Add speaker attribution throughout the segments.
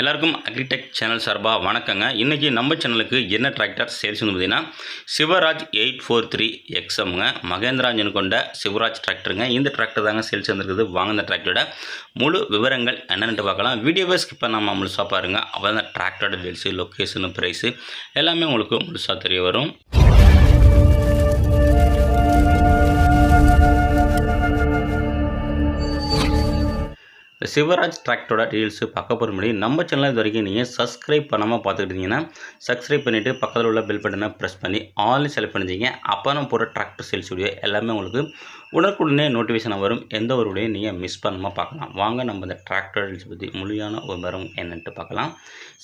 Speaker 1: எல்லாருக்கும் agritech channel சார்பாக வணக்கங்க. இன்றைக்கி நம்ம சேனலுக்கு என்ன டிராக்டர் சேல்ஸ் வந்து பார்த்தீங்கன்னா சிவராஜ் எயிட் ஃபோர் த்ரீ எக்ஸம்ங்க மகேந்திராஞ்சன் கொண்ட சிவராஜ் டிராக்டருங்க இந்த டிராக்டர் தாங்க சேல்ஸ் வந்துருக்குது. வாங்க இந்த டிராக்டரோட முழு விவரங்கள் என்னென்னு பார்க்கலாம். வீடியோவை ஸ்கிப் பண்ணாமல் முழுசாக பாருங்கள் அவள் தான் டிராக்டரோட டீல்ஸு லொக்கேஷனு ப்ரைஸு எல்லாமே உங்களுக்கு முழுசாக தெரிய வரும். சிவராஜ் டிராக்டரோட டீல்ஸு பார்க்க போகிற முன்னாடி நம்ம சேனல் இது வரைக்கும் நீங்கள் சப்ஸ்கிரைப் பண்ணாமல் பார்த்துக்கிட்டீங்கன்னா சப்ஸ்கிரைப் பண்ணிவிட்டு பக்கத்தில் உள்ள பெல் பட்டனை ப்ரெஸ் பண்ணி ஆல் செலக்ட் பண்ணிச்சிங்க அப்போ நம்ம போகிற டிராக்டர் சேல்ஸ் வீடியோ எல்லாமே உங்களுக்கு உடனுக்குடனே நோட்டிஃபிகேஷன் வரும். எந்த ஒரு வீடியோ நீங்கள் மிஸ் பண்ணாமல் பார்க்கலாம். வாங்க நம்ம இந்த டிராக்டர் டீல்ஸ் பற்றி முழுமையான விவரம் என்னென்ட்டு பார்க்கலாம்.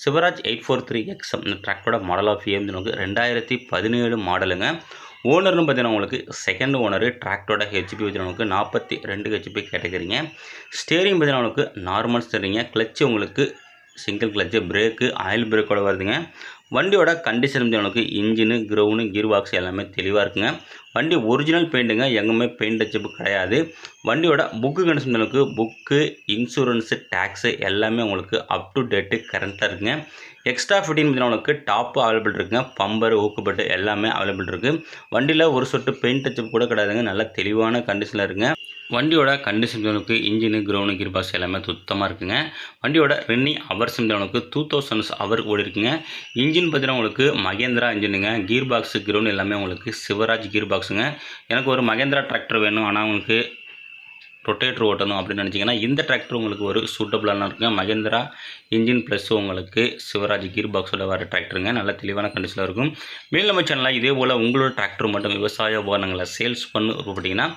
Speaker 1: Swaraj eight four three X இந்த டிராக்டரோட மாடல் ஆஃப் இயர் நமக்கு ரெண்டாயிரத்தி பதினேழு மாடலுங்க ஓனர்னு பார்த்தீங்கன்னா உங்களுக்கு செகண்ட் ஓனரு டிராக்டரோட ஹெச்பி பார்த்தீங்கன்னா உங்களுக்கு நாற்பத்தி ரெண்டு ஹெச்பி கேட்டகரிங்க. ஸ்டேரிங் பார்த்தீங்கன்னா உங்களுக்கு நார்மல் ஸ்டேரிங்க கிளச்சு உங்களுக்கு சிங்கிள் கிளச்சு பிரேக்கு ஆயில் பிரேக்கோடு வருதுங்க. வண்டியோட கண்டிஷன் வந்து உங்களுக்கு இன்ஜினு க்ரௌனு கீர் பாக்ஸ் எல்லாமே தெளிவாக இருக்குங்க. வண்டி ஒரிஜினல் பெயிண்ட்டுங்க எங்கேயுமே பெயிண்ட் அச்சப்பு கிடையாது. வண்டியோட புக்கு கண்டிஷன் உங்களுக்கு புக்கு இன்சூரன்ஸு டேக்ஸு எல்லாமே உங்களுக்கு அப் டு டேட்டு கரண்ட்டாக இருக்குங்க. எக்ஸ்ட்ரா ஃபிட்டிங் பார்த்தீங்கன்னா உங்களுக்கு டாப்பு அவைலபிள் இருக்குங்க. பம்பர் ஊக்குப்பட்டு எல்லாமே அவைலபிள் இருக்குது வண்டியில் ஒரு சொட்டு பெயிண்ட் டச்சப் கூட கிடையாதுங்க. நல்லா தெளிவான கண்டிஷனில் இருக்குங்க. வண்டியோட கண்டிஷன் உங்களுக்கு இன்ஜினு கிரவுண்டு கீர் பாக்ஸ் எல்லாமே சுத்தமாக இருக்குங்க. வண்டியோட ரன்னிங் ஹவர்ஸ் உங்களுக்கு டூ தௌசண்ட்ஸ் ஹவர் ஓடி இருக்குங்க. இன்ஜின் பார்த்தீங்கன்னா உங்களுக்கு மகேந்திரா இன்ஜினுங்க கீர் பாக்ஸு கிரௌண்ட் எல்லாமே உங்களுக்கு சிவராஜ் கீர் பாக்ஸுங்க எனக்கு ஒரு மகேந்திரா டிராக்டர் வேணும். ஆனால் உங்களுக்கு ரொட்டேட்டர் ஓட்டணும் அப்படின்னு நினச்சிங்கன்னா இந்த டிராக்டர் உங்களுக்கு ஒரு சூட்டபுளான இருக்குங்க. மகேந்திரா இன்ஜின் ப்ளஸ் உங்களுக்கு சிவராஜ் கீர் பாக்ஸோட வர டிராக்டருங்க. நல்ல தெளிவான கண்டிஷனில் இருக்கும். மேல் நம்ம சேனலில் இதே போல் உங்களோட டிராக்டர் மட்டும் விவசாய உபகரணங்களை சேல்ஸ் பண்ணு விருப்பப்பட்டீங்கன்னா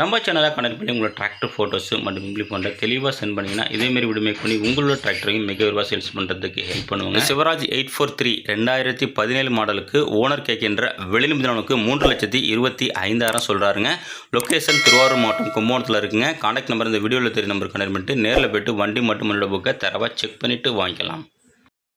Speaker 1: நம்ம சேனலை கனெக்ட் பண்ணி உங்களோட டிராக்டர் ஃபோட்டோஸு மற்றும் இங்கிலீஷ் பண்ணுற தெளிவாக சென்ட் பண்ணிங்கன்னா இதேமாரி விடுமை பண்ணி உங்களோட டிராக்டரையும் மிக விரிவாக சேல்ஸ் பண்ணுறதுக்கு ஹெல்ப் பண்ணுவாங்க. சிவராஜ் எயிட் ஃபோர் த்ரீ ரெண்டாயிரத்தி பதினேழு மாடலுக்கு ஓனர் கேட்கின்ற வெளிநிமிதனுக்கு மூன்று லட்சத்தி இருபத்தி ஐந்தாயிரம் சொல்கிறாருங்க லொக்கேஷன் திருவாரூர் மாவட்டம் கும்பகோணத்தில் இருக்குங்க. கான்டாக்ட் நம்பர் இந்த வீடியோவில் தெரிய நம்பர் கனெக்ட் பண்ணிட்டு நேரில் போய்ட்டு வண்டி மட்டும் முன்னோட புக்கை தரவாக செக் பண்ணிவிட்டு வாங்கிக்கலாம்.